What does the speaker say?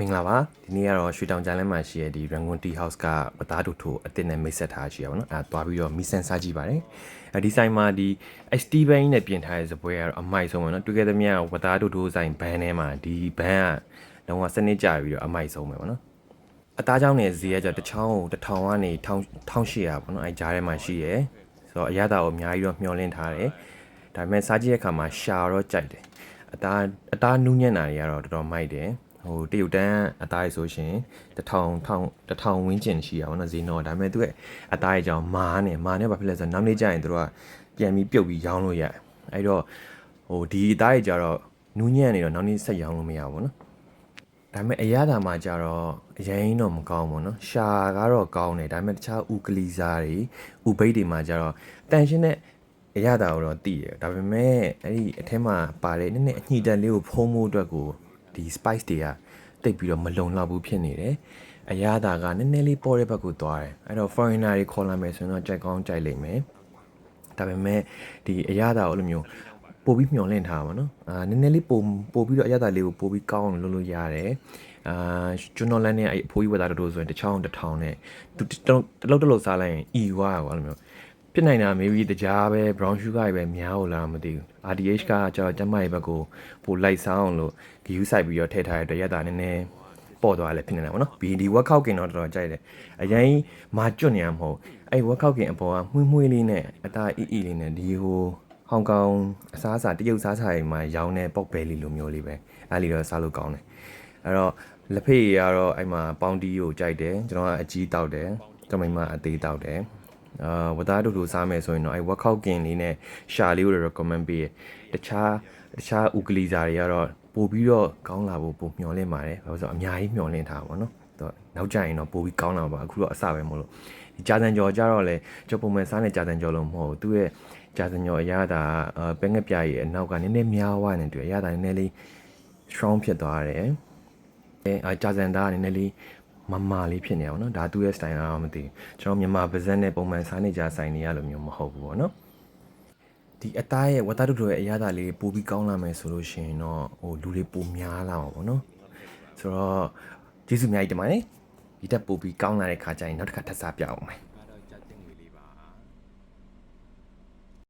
မင်္ဂလာပါဒီနေ့ကတော့ရွှေတောင်ကျန်းလမ်းမှာရှိတဲ့ဒီ Rangoon Tea House ကဝသားတို့ထိုအစ်စ်နဲ့မိတ်ဆက်ထားရှိရပါတော့အဲသွားပြီးတော့မီဆန်စားကြည့်ပါတယ်အဲဒီဆိုင်မှာဒီ XT band နဲ့ပြင်ထားတဲ့ဇပွဲကတော့အမိုက်ဆုံးပဲเนาะတွေ့ခဲ့သမျှဝသားတို့ထိုဆိုင်ဘန်းထဲမှာဒီဘန်းကလုံးဝစနစ်ကြပြီးတော့အမိုက်ဆုံးပဲပေါ့နော်အသားချောင်းနဲ့ဈေးကကျတော့တစ်ချောင်းကိုတစ်ထောင်ကနေ1800ပေါ့နော်အဲကြားထဲမှာရှိရယ်ဆိုတော့အရသာကိုအများကြီးတော့မျှော်လင့်ထားတယ်ဒါပေမဲ့စားကြည့်တဲ့အခါမှာရှာတော့ကြိုက်တယ်အသားအသားနူးညံ့တာတွေကတော့တော်တော်မိုက်တယ် ဟိုတရုတ်တန်းအသားရဆိုရှင်တထောင်ထောင်တထောင်ဝင်းကျင်ရှိရအောင်နော်ဈေးတော့ဒါပေမဲ့သူကအသားရကြောင်မာနဲ့မာနဲ့ဘာဖြစ်လဲဆိုတော့နောက်နေ့ကျရင်သူတို့ကပြန်ပြီးပြုတ်ပြီးရောင်းလို့ရတယ်အဲ့တော့ဟိုဒီအသားရကြတော့နူးညံ့နေတော့နောက်နေ့ဆက်ရောင်းလို့မရဘူးနော်ဒါပေမဲ့အရသာမှာကြတော့အရင်တော့မကောင်းဘူးနော်ရှာကတော့ကောင်းတယ်ဒါပေမဲ့တခြားဥကလီစားတွေဥပိတ်တွေမှာကြတော့တန်ရှင်းတဲ့အရသာကိုတော့တည်တယ်ဒါပေမဲ့အဲ့ဒီအထက်မှာပါတဲ့နည်းနည်းအညှိတန်လေးကိုဖုံးဖို့အတွက်ကို ဒီ spice တွေကတိတ်ပြီးတော့မလုံလောက်ဘူးဖြစ်နေတယ်အရသာကနည်းနည်းလေးပေါ်တဲ့ဘက်ကိုသွားတယ်အဲ့တော့ foreigner တွေခေါ်လာမယ်ဆိုရင်တော့ကြိုက်ကောင်းကြိုက်လိမ့်မယ်ဒါပေမဲ့ဒီအရသာကိုအဲ့လိုမျိုးပို့ပြီးမျောလင့်ထားပါတော့အာနည်းနည်းလေးပို့ပို့ပြီးတော့အရသာလေးကိုပို့ပြီးကောင်းအောင်လုပ်လို့ရတယ်အာကျွန်တော်လည်းနဲ့အဲ့အဖိုးကြီးဝတ်သားတို့ဆိုရင်တစ်ချောင်းတစ်ထောင်နဲ့သူတလုံးတစ်လုံးစားလိုက်ရင်အီဝါကွာအဲ့လိုမျိုး ဖြစ်နိုင်တာ maybe တကြားပဲ brown sugar ပဲများလို့လားမသိဘူး RDH ကကျတော့ကျမရဲ့ဘက်ကိုပိုလိုက်ဆောင်အောင်လို့ view site ပြီးတော့ထည့်ထားတဲ့အတွက်ရတာနည်းနည်းပေါ့သွားလည်းဖြစ်နေတာပေါ့နော်ဒီဒီ workout ကင်တော့တော်တော်ကြိုက်တယ်အရင်မာကျွတ်နေရမဟုတ်အဲ့ workout ကင်အပေါ်ကမှုန့်မှုန့်လေးနဲ့အသားအီအီလေးနဲ့ဒီဟိုဟောင်ကောင်အစားအစာတရုတ်စားစာတွေမှာရောင်းတဲ့ပေါက်ဘဲလေးလိုမျိုးလေးပဲအဲ့လီတော့စားလို့ကောင်းတယ်အဲ့တော့လက်ဖေးရကတော့အဲ့မှာပေါင်းတီးကိုကြိုက်တယ်ကျွန်တော်ကအကြီးတောက်တယ်ကမိမအသေးတောက်တယ် အာဝသားတို့တို့စားမယ်ဆိုရင်တော့အဲ workout ကင်လေးနဲ့ရှာလေးကိုတော့ recommend ပေးရတခြားတခြားဥကလီစာတွေကတော့ပို့ပြီးတော့ကောင်းလာဖို့ပို့မျှော်လင့်ပါတယ်ဘာလို့ဆိုတော့အများကြီးမျှော်လင့်ထားပါတော့တော့နောက်ကျရင်တော့ပို့ပြီးကောင်းလာပါအခုတော့အစပဲမဟုတ်လို့ဒီကြာတန်ကြော်ကြတော့လေကြော်ပုံမှန်စားနေကြာတန်ကြော်လို့မဟုတ်ဘူးသူ့ရဲ့ကြာတန်ကြော်အရသာအဲပဲငက်ပြရဲ့အနောက်ကနည်းနည်းများဝနေတွေ့အရသာနည်းနည်းလေး strong ဖြစ်သွားတယ်အဲအာကြာစန်သားကနည်းနည်းလေး မမာလေးဖြစ်နေအောင်နော်ဒါသူ့ရဲ့ style လားမသိဘူးကျွန်တော်မြန်မာပါဇက်နဲ့ပုံမှန်စားနေကြဆိုင်နေရလို့မျိုးမဟုတ်ဘူးပေါ့နော်ဒီအသားရဲ့ဝတ်သားတို့ရဲ့အရသာလေးပိုပြီးကောင်းလာမယ်ဆိုလို့ရှိရင်တော့ဟိုလူတွေပိုများလာမှာပေါ့နော်ဆိုတော့ကျေးဇူးအများကြီးတင်ပါတယ်ဒီတက်ပိုပြီးကောင်းလာတဲ့ခါကျရင်နောက်တစ်ခါထပ်စားပြအောင်မယ်